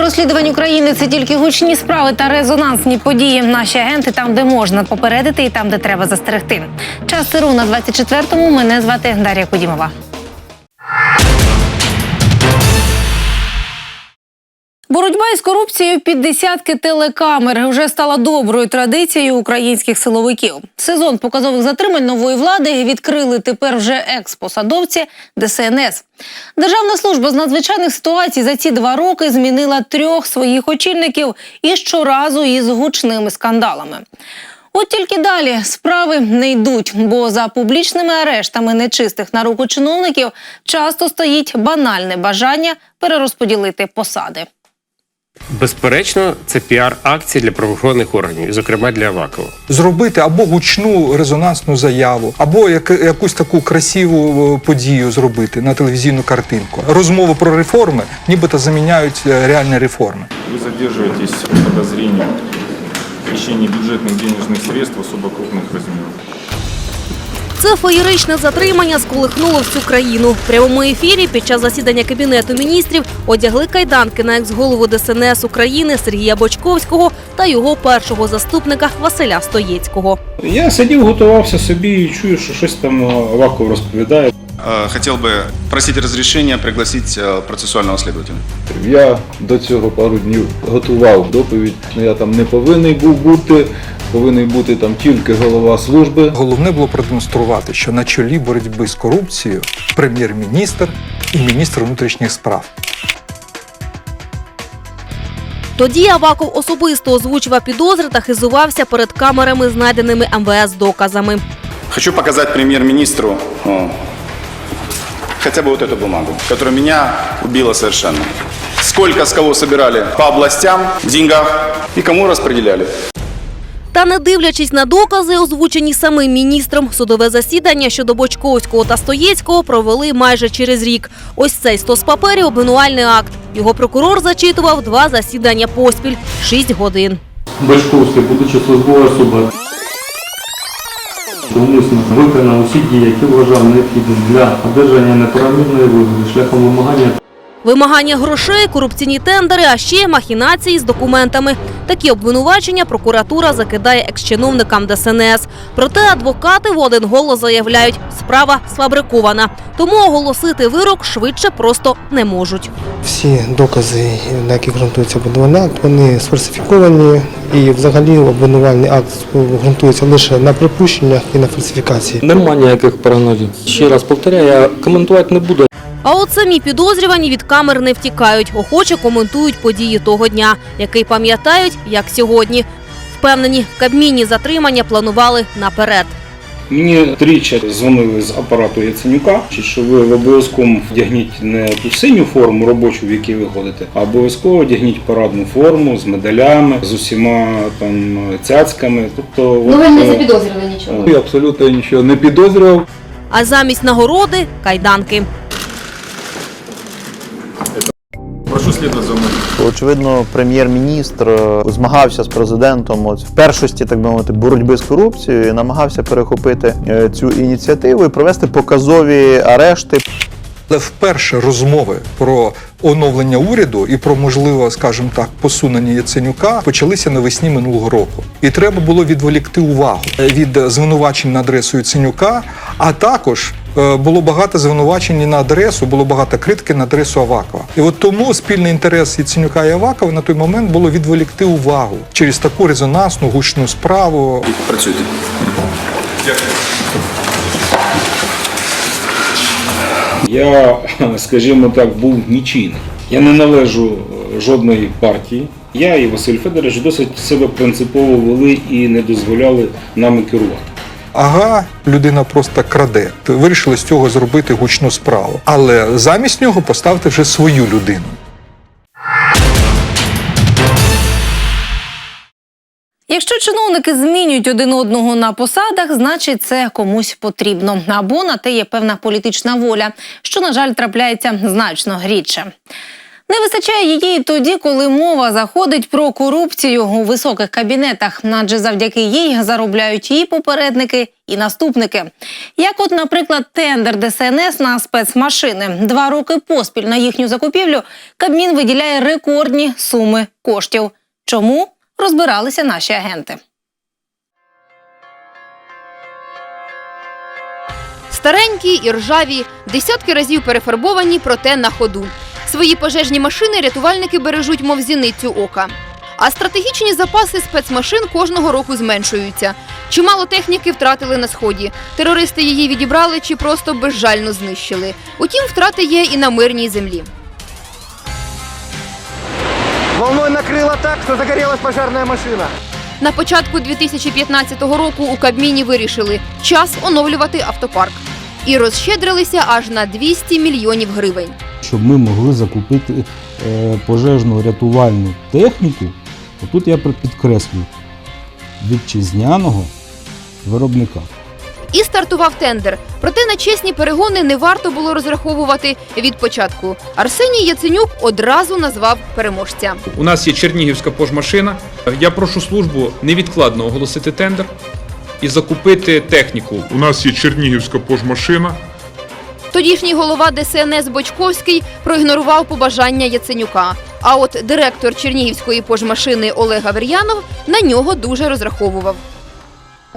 розслідувань України це тільки гучні справи та резонансні події. Наші агенти там, де можна попередити, і там, де треба застерегти. Час ЦРУ на 24-му. Мене звати Дар'я Кудімова. Боротьба із корупцією під десятки телекамер вже стала доброю традицією українських силовиків. Сезон показових затримань нової влади відкрили тепер вже екс-посадовці ДСНС. Державна служба з надзвичайних ситуацій за ці два роки змінила трьох своїх очільників і щоразу із гучними скандалами. От тільки далі справи не йдуть, бо за публічними арештами нечистих на руку чиновників часто стоїть банальне бажання перерозподілити посади. Безперечно, це піар-акція для правоохоронних органів, і, зокрема для Авакова. зробити або гучну резонансну заяву, або як, якусь таку красиву е, подію зробити на телевізійну картинку. Розмови про реформи нібито заміняють е, реальні реформи. Вы задерживаетесь по подозрению в хищении бюджетных денежных средств особо крупных размеров. Це феєричне затримання сколихнуло всю країну. В прямому ефірі під час засідання кабінету міністрів одягли кайданки на екс-голову ДСНС України Сергія Бочковського та його першого заступника Василя Стоєцького. Я сидів, готувався собі і чую, що щось там е, Аваков розповідає. Э, Хотел бы просить разрешения пригласить э, процессуального следователя. Я до цього пару днів готував доповідь. Ну, Я там не повинен був бути, повинен бути там тільки голова служби. Головне було продемонструвати, що на чолі боротьби з корупцією прем'єр-міністр і міністр внутрішніх справ. Тоді Аваков особисто озвучував підозри та хизувався перед камерами, знайденими МВС доказами. Хочу показать премьер-министру о, хотя бы вот эту бумагу, которая меня убила совершенно. Сколько с кого собирали по областям в деньгах и кому распределяли. Та не дивлячись на докази, озвучені самим міністром, судове засідання щодо Бочковського та Стоєцького провели майже через рік. Ось цей стос паперів – обвинувальний акт. Його прокурор зачитував два засідання поспіль – шість годин. Бачковський, будучи службова особа, умисно виконав усі дії, які вважав необхідним для одержання неправомірної вигоди шляхом вимагання Вимагання грошей, корупційні тендери, а ще махінації з документами. Такі обвинувачення прокуратура закидає екс-чиновникам ДСНС. Проте адвокати в один голос заявляють, справа сфабрикована. Тому оголосити вирок швидше просто не можуть. Всі докази, на яких ґрунтується обвинувальний акт, вони сфальсифіковані і взагалі обвинувальний акт ґрунтується лише на припущеннях і на фальсифікації. Нема ніяких параноїв. Ще раз повторяю, я коментувати не буду. А от самі підозрювані від камер не втікають, охоче коментують події того дня, який пам'ятають, як сьогодні. Впевнені, в Кабміні затримання планували наперед. Мені тричі дзвонили з апарату Яценюка, що ви обов'язково вдягніть не ту синю форму робочу, в якій ви ходите, а обов'язково вдягніть парадну форму з медалями, з усіма там цяцьками. Тобто, Ну ви не е, нічого. Я абсолютно нічого не підозрював. А замість нагороди кайданки. Следовать за мною. Очевидно, прем'єр-міністр е, змагався з президентом от, в першості, так би мовити, боротьби з корупцією, і намагався перехопити е, цю ініціативу і провести показові арешти. Але вперше розмови про оновлення уряду і про можливе, скажімо так, посунення Яценюка почалися навесні минулого року. І треба було відволікти увагу від звинувачень на адресу Яценюка, а також е, було багато звинувачень на адресу, було багато критики на адресу Авакова. І от тому спільний інтерес Яценюка і Авакова на той момент було відволікти увагу через таку резонансну гучну справу. Працюйте. Я, скажімо так, був нічийний. Я не належу е, жодної партії. Я і Василь Федорович досить себе принципово вели і не дозволяли нами керувати. Ага, людина просто краде. Вирішили з цього зробити гучну справу. Але замість нього поставити вже свою людину. Якщо чиновники змінюють один одного на посадах, значить це комусь потрібно. Або на те є певна політична воля, що, на жаль, трапляється значно рідше. Не вистачає її тоді, коли мова заходить про корупцію у високих кабінетах, адже завдяки їй заробляють і попередники, і наступники. Як, от, наприклад, тендер ДСНС на спецмашини. Два роки поспіль на їхню закупівлю Кабмін виділяє рекордні суми коштів. Чому розбиралися наші агенти? Старенькі і ржаві, десятки разів перефарбовані, проте на ходу. Свої пожежні машини рятувальники бережуть, мов зіницю ока. А стратегічні запаси спецмашин кожного року зменшуються. Чимало техніки втратили на сході. Терористи її відібрали чи просто безжально знищили. Утім, втрати є і на мирній землі. Волною накрило так, що загорілась пожежна машина. На початку 2015 року у Кабміні вирішили час оновлювати автопарк і розщедрилися аж на 200 мільйонів гривень. Щоб ми могли закупити е, пожежну рятувальну техніку, отут я підкреслюю вітчизняного виробника. І стартував тендер. Проте на чесні перегони не варто було розраховувати від початку. Арсеній Яценюк одразу назвав переможця. У нас є Чернігівська пожмашина. Я прошу службу невідкладно оголосити тендер і закупити техніку. У нас є Чернігівська пожмашина. Тодішній голова ДСНС Бочковський проігнорував побажання Яценюка. А от директор Чернігівської пожмашини Олег Авер'янов на нього дуже розраховував.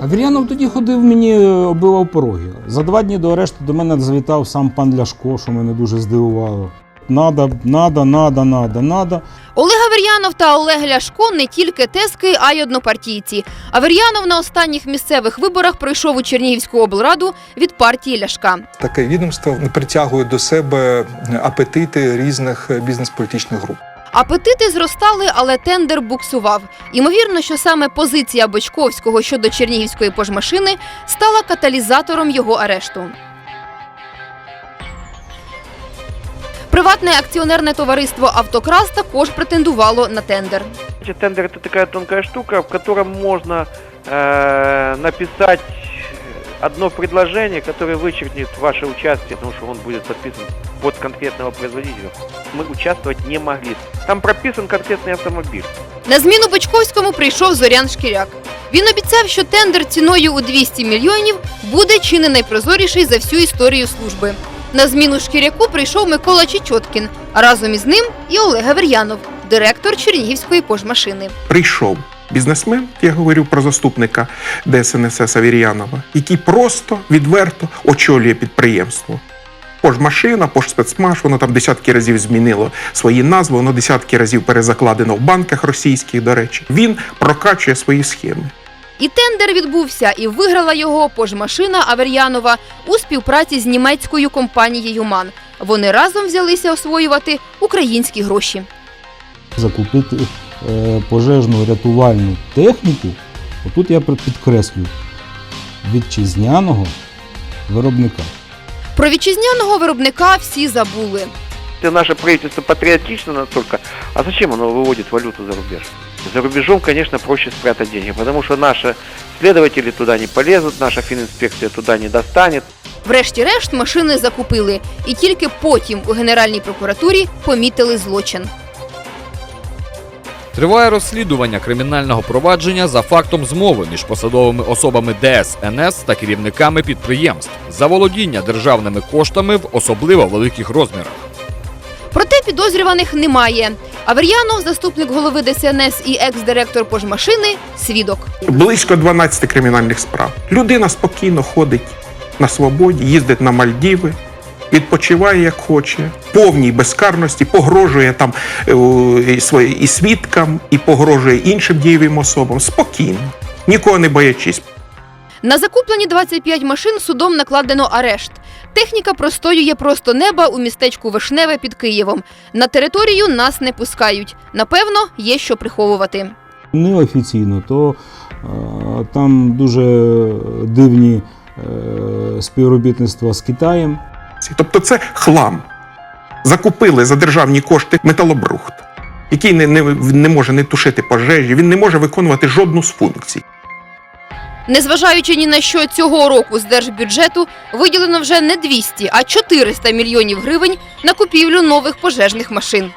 Авір'янов тоді ходив мені, е, оббивав пороги. За два дні до арешту до мене завітав сам пан Ляшко, що мене дуже здивувало. Надо, надо, надо, надо, надо. Олег Авер'янов та Олег Ляшко не тільки тески, а й однопартійці. Авер'янов на останніх місцевих виборах пройшов у Чернігівську облраду від партії Ляшка. Таке відомство притягує до себе апетити різних бізнес-політичних груп. Апетити зростали, але тендер буксував. Імовірно, що саме позиція Бочковського щодо Чернігівської пожмашини стала каталізатором його арешту. Приватне акціонерне товариство Автокрас також претендувало на тендер. Тендер это такая тонкая штука, в котором можно э, написать одно предложение, которое вычеркнет ваше участие, потому что он будет подписан под конкретного производителя. Мы участвовать не могли. Там прописан конкретный автомобиль. На зміну Бочковському прийшов Зорян Шкіряк. Він обіцяв, що тендер ціною у 200 мільйонів буде чи не найпрозоріший за всю історію служби. На зміну Шкіряку прийшов Микола Чечоткін, а разом із ним і Олег Авер'янов, директор Чернігівської пожмашини. прийшов бізнесмен, я говорю про заступника ДСНС Авір'янова, який просто відверто очолює підприємство. Пожмашина, пожспецмаш, воно там десятки разів змінило свої назви, воно десятки разів перезакладено в банках російських, до речі. Він прокачує свої схеми. І тендер відбувся, і виграла його пожмашина Авер'янова у співпраці з німецькою компанією МАН. Вони разом взялися освоювати українські гроші. Закупити пожежну рятувальну техніку, отут я підкреслюю вітчизняного виробника. Про вітчизняного виробника всі забули. Это наше правительство патриотично настолько. А зачем оно выводит валюту за рубеж? За рубежом, конечно, проще спрятать деньги, потому что наши следователи туда не полезут, наша фининспекция туда не достанет. Врешті-решт машини закупили, і тільки потім у Генеральній прокуратурі помітили злочин. Триває розслідування кримінального провадження за фактом змови між посадовими особами ДСНС та керівниками підприємств за володіння державними коштами в особливо великих розмірах. Проте підозрюваних немає. Авер'янов, заступник голови ДСНС і екс-директор пожмашини, свідок. Близько 12 кримінальних справ. Людина спокійно ходить на свободі, їздить на Мальдіви, відпочиває як хоче, повній безкарності, погрожує там е, і свідкам, і погрожує іншим дієвим особам. Спокійно, нікого не боячись. На закуплені 25 машин судом накладено арешт. Техніка простоює просто неба у містечку Вишневе під Києвом. На територію нас не пускають. Напевно, є що приховувати. Неофіційно, то е, там дуже дивні е, співробітництва з Китаєм. Тобто це хлам. Закупили за державні кошти металобрухт, який не, не, не може не тушити пожежі, він не може виконувати жодну з функцій. Незважаючи ні на що цього року з держбюджету виділено вже не 200, а 400 мільйонів гривень на купівлю нових пожежних машин.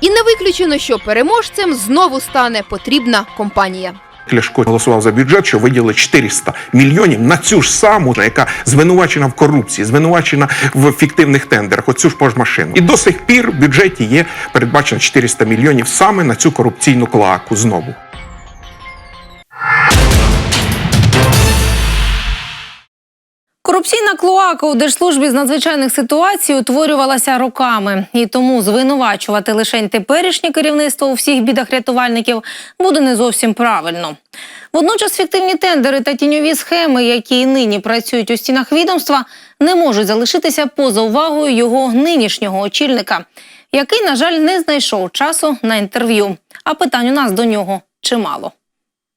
І не виключено, що переможцем знову стане потрібна компанія. Ляшко голосував за бюджет, що виділили 400 мільйонів на цю ж саму, яка звинувачена в корупції, звинувачена в фіктивних тендерах, оцю ж пожмашину. І до сих пір в бюджеті є передбачено 400 мільйонів саме на цю корупційну клоаку знову. Корупційна клоака у Держслужбі з надзвичайних ситуацій утворювалася роками, і тому звинувачувати лише теперішнє керівництво у всіх бідах рятувальників буде не зовсім правильно. Водночас фіктивні тендери та тіньові схеми, які нині працюють у стінах відомства, не можуть залишитися поза увагою його нинішнього очільника, який, на жаль, не знайшов часу на інтерв'ю. А питань у нас до нього чимало.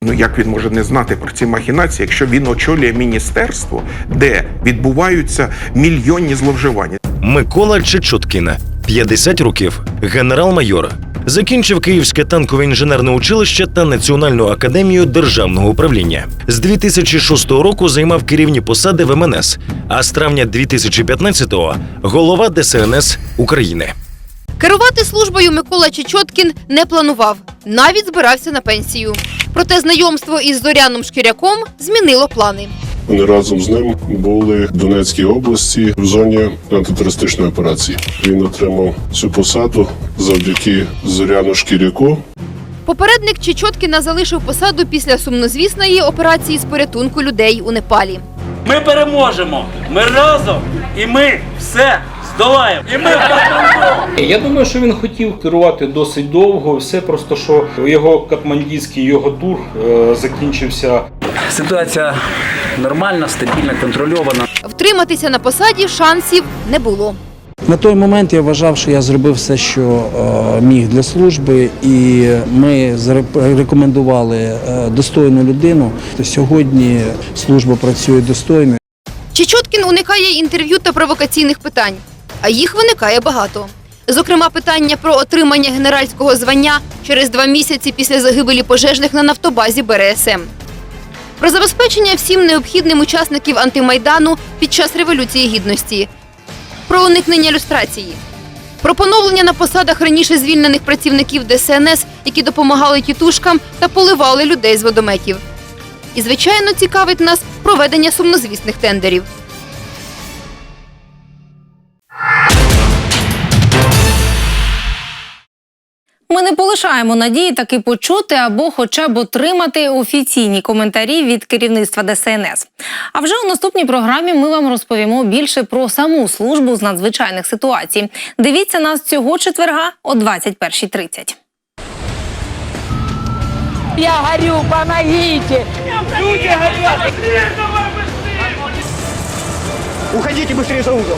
Ну як він може не знати про ці махінації, якщо він очолює міністерство, де відбуваються мільйонні зловживання? Микола Чечоткін, 50 років, генерал-майор. Закінчив Київське танкове інженерне училище та Національну академію державного управління. З 2006 року займав керівні посади в МНС, а з травня 2015-го – голова ДСНС України. Керувати службою Микола Чечоткін не планував, навіть збирався на пенсію. Проте знайомство із Зоряном Шкіряком змінило плани. Вони разом з ним були в Донецькій області в зоні антитерористичної операції. Він отримав цю посаду завдяки Зоряну Шкіряку. Попередник Чечоткіна залишив посаду після сумнозвісної операції з порятунку людей у Непалі. Ми переможемо. Ми разом і ми все здолаємо. І ми. Я думаю, що він хотів керувати досить довго. Все просто що його катмандійський його тур е, закінчився. Ситуація нормальна, стабільна, контрольована. Втриматися на посаді шансів не було. На той момент я вважав, що я зробив все, що е, міг для служби, і ми рекомендували е, достойну людину. Сьогодні служба працює достойно. Чечоткін уникає інтерв'ю та провокаційних питань, а їх виникає багато. Зокрема, питання про отримання генеральського звання через два місяці після загибелі пожежних на нафтобазі БРСМ. Про забезпечення всім необхідним учасників антимайдану під час Революції Гідності, про уникнення люстрації, про поновлення на посадах раніше звільнених працівників ДСНС, які допомагали тітушкам та поливали людей з водометів. І, звичайно, цікавить нас проведення сумнозвісних тендерів. Ми не полишаємо надії таки почути або хоча б отримати офіційні коментарі від керівництва ДСНС. А вже у наступній програмі ми вам розповімо більше про саму службу з надзвичайних ситуацій. Дивіться нас цього четверга о 21.30. Я горю, помогите! Люди горят! Уходите быстрее за угол!